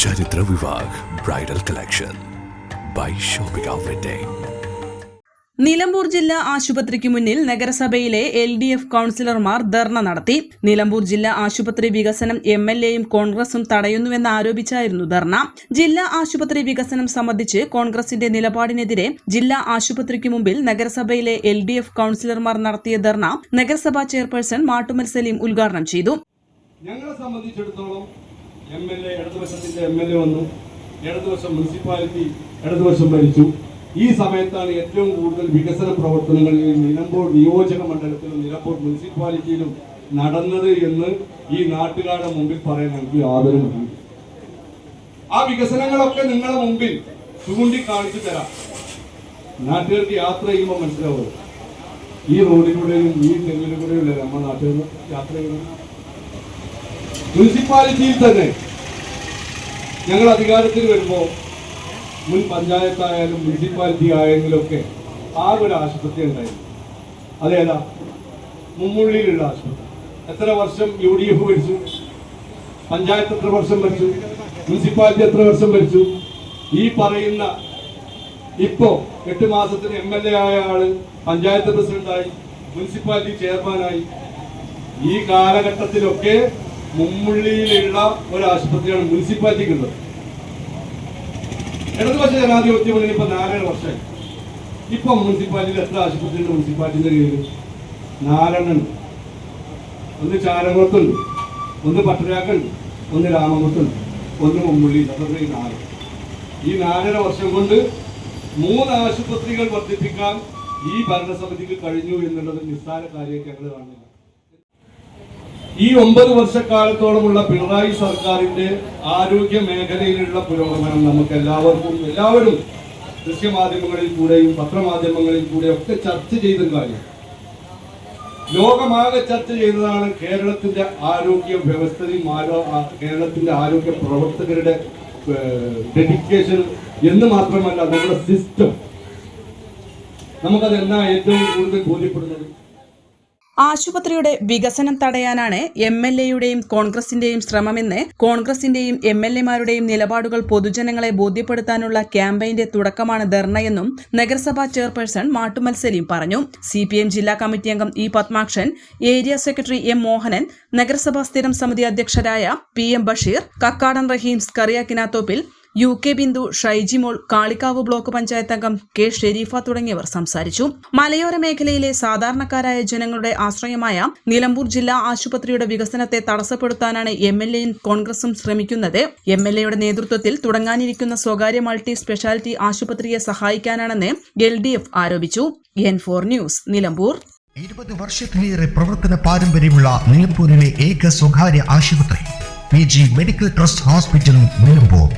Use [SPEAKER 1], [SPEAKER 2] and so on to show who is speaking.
[SPEAKER 1] Charithra Vivah bridal collection by shopping wedding
[SPEAKER 2] Nilambur ജില്ലാ ആശുപത്രിക്ക് മുന്നിൽ നഗരസഭയിലെ എൽ ഡി എഫ് കൌൺസിലർമാർ ധർണ നടത്തി. നിലമ്പൂർ ജില്ലാ ആശുപത്രി വികസനം എം എൽ എയും കോൺഗ്രസും തടയുന്നുവെന്ന് ആരോപിച്ചായിരുന്നു ധർണ. ജില്ലാ ആശുപത്രി വികസനം സംബന്ധിച്ച് കോൺഗ്രസിന്റെ നിലപാടിനെതിരെ ജില്ലാ ആശുപത്രിക്ക് മുമ്പിൽ നഗരസഭയിലെ എൽ ഡി എഫ് കൌൺസിലർമാർ നടത്തിയ ധർണ നഗരസഭാ ചെയർപേഴ്സൺ മാട്ടുമൽ സലീം ഉദ്ഘാടനം ചെയ്തു.
[SPEAKER 3] ഞങ്ങളെ സംബന്ധിച്ചിടത്തോളം എം എൽ എ ഇടതുവശത്തിന്റെ എം എൽ എ വന്നു. ഇടതുവശം മുനിസിപ്പാലിറ്റി ഇടതുവശം ഭരിച്ചു. ഈ സമയത്താണ് ഏറ്റവും കൂടുതൽ വികസന പ്രവർത്തനങ്ങളിൽ നിലമ്പൂർ നിയോജക മണ്ഡലത്തിലും നിലമ്പൂർ മുനിസിപ്പാലിറ്റിയിലും നടന്നത് എന്ന് ഈ നാട്ടുകാരുടെ മുമ്പിൽ പറയാൻ എനിക്ക് യാതൊരു ആ വികസനങ്ങളൊക്കെ നിങ്ങളുടെ മുമ്പിൽ ചൂണ്ടിക്കാണിച്ചു തരാം. നാട്ടുകാർക്ക് യാത്ര ചെയ്യുമ്പോൾ മനസ്സിലാവുക ഈ റോഡിലൂടെയും ഈ തെങ്ങിലൂടെയും നമ്മുടെ നാട്ടുകാർ യാത്ര ചെയ്യുന്നത്? മുനിസിപ്പാലിറ്റിയിൽ തന്നെ ഞങ്ങൾ അധികാരത്തിൽ വരുമ്പോൾ മുൻ പഞ്ചായത്തായാലും മുനിസിപ്പാലിറ്റി ആയെങ്കിലും ഒക്കെ ആകെ ഒരു ആശുപത്രി ഉണ്ടായിരുന്നു. അതേതാ? മുമ്മുള്ളിയിലുള്ള ആശുപത്രി. എത്ര വർഷം യു ഡി എഫ് ഭരിച്ചു? പഞ്ചായത്ത് എത്ര വർഷം ഭരിച്ചു? മുനിസിപ്പാലിറ്റി എത്ര വർഷം ഭരിച്ചു? ഈ പറയുന്ന ഇപ്പോ എട്ട് മാസത്തിന് എം എൽ എ ആയ ആൾ പഞ്ചായത്ത് പ്രസിഡന്റായി മുനിസിപ്പാലിറ്റി ചെയർമാനായി. ഈ കാലഘട്ടത്തിലൊക്കെ മുമ്മുള്ളിയിലുള്ള ഒരു ആശുപത്രിയാണ് മുനിസിപ്പാലിറ്റിക്കുള്ളത് ഇടതുപക്ഷ ജനാധിപത്യ മുന്നണി ഇപ്പൊ നാലര വർഷമായി. ഇപ്പൊ മുനിസിപ്പാലിറ്റിയിൽ എത്ര ആശുപത്രി ഉണ്ട് മുനിസിപ്പാലിറ്റിന്റെ കീഴിൽ നാലെണ്ണം ഒന്ന് ചാരമുഖത്തുണ്ട് ഒന്ന് പട്ടരാക്കുണ്ട് ഒന്ന് രാമമുട്ടുണ്ട് ഒന്ന് മുമ്പുള്ളി അതൊക്കെ ഈ നാല്. ഈ നാലര വർഷം കൊണ്ട് മൂന്ന് ആശുപത്രികൾ വർദ്ധിപ്പിക്കാൻ ഈ ഭരണസമിതിക്ക് കഴിഞ്ഞു എന്നുള്ളത് നിസ്സാര കാര്യമായിട്ട് ഞങ്ങൾ കാണുന്നില്ല. ഈ ഒമ്പത് വർഷക്കാലത്തോളമുള്ള പിണറായി സർക്കാരിന്റെ ആരോഗ്യ മേഖലയിലുള്ള പുരോഗമനം നമുക്ക് എല്ലാവർക്കും എല്ലാവരും ദൃശ്യമാധ്യമങ്ങളിൽ കൂടെയും പത്രമാധ്യമങ്ങളിൽ കൂടെ ഒക്കെ ചർച്ച ചെയ്ത കാര്യം. ലോകമാകെ ചർച്ച ചെയ്തതാണ് കേരളത്തിന്റെ ആരോഗ്യ വ്യവസ്ഥയും കേരളത്തിന്റെ ആരോഗ്യ പ്രവർത്തകരുടെ ഡെഡിക്കേഷൻ എന്ന് മാത്രമല്ല നമ്മുടെ സിസ്റ്റം നമുക്കത് എന്നാ ഏറ്റവും കൂടുതൽ ബോധ്യപ്പെടുന്നത്?
[SPEAKER 2] ആശുപത്രിയുടെ വികസനം തടയാനാണ് എം എൽ എയുടെയും കോൺഗ്രസിന്റെയും ശ്രമമെന്ന് കോൺഗ്രസിന്റെയും എം എൽ എമാരുടെയും നിലപാടുകൾ പൊതുജനങ്ങളെ ബോധ്യപ്പെടുത്താനുള്ള ക്യാമ്പയിന്റെ തുടക്കമാണ് ധർണയെന്നും നഗരസഭാ ചെയർപേഴ്സൺ മാട്ടുമൽ പറഞ്ഞു. സി പി എം ജില്ലാ കമ്മിറ്റി അംഗം E Padmakshan area secretary M Mohanan നഗരസഭാ സ്ഥിരം സമിതി അധ്യക്ഷരായ P M Basheer Kakkadan Raheem സ്കറിയാക്കിനാത്തോപ്പിൽ U K Bindu Shyjimol Kalikavu block panchayat അംഗം കെ ഷെരീഫ തുടങ്ങിയവർ സംസാരിച്ചു. മലയോര മേഖലയിലെ സാധാരണക്കാരായ ജനങ്ങളുടെ ആശ്രയമായ നിലമ്പൂർ ജില്ലാ ആശുപത്രിയുടെ വികസനത്തെ തടസ്സപ്പെടുത്താനാണ് എം എൽ എയും കോൺഗ്രസും ശ്രമിക്കുന്നത്. എം എൽ എയുടെ നേതൃത്വത്തിൽ തുടങ്ങാനിരിക്കുന്ന സ്വകാര്യ മൾട്ടി സ്പെഷ്യാലിറ്റി ആശുപത്രിയെ സഹായിക്കാനാണെന്ന് എൽ ഡി എഫ് ആരോപിച്ചു. N four news Nilambur.
[SPEAKER 4] ഇരുപത് വർഷത്തിലേറെ പ്രവർത്തന പാരമ്പര്യമുള്ള നിലമ്പൂരിലെ ഏക സ്വകാര്യ ആശുപത്രി P G medical trust hospital Nilambur.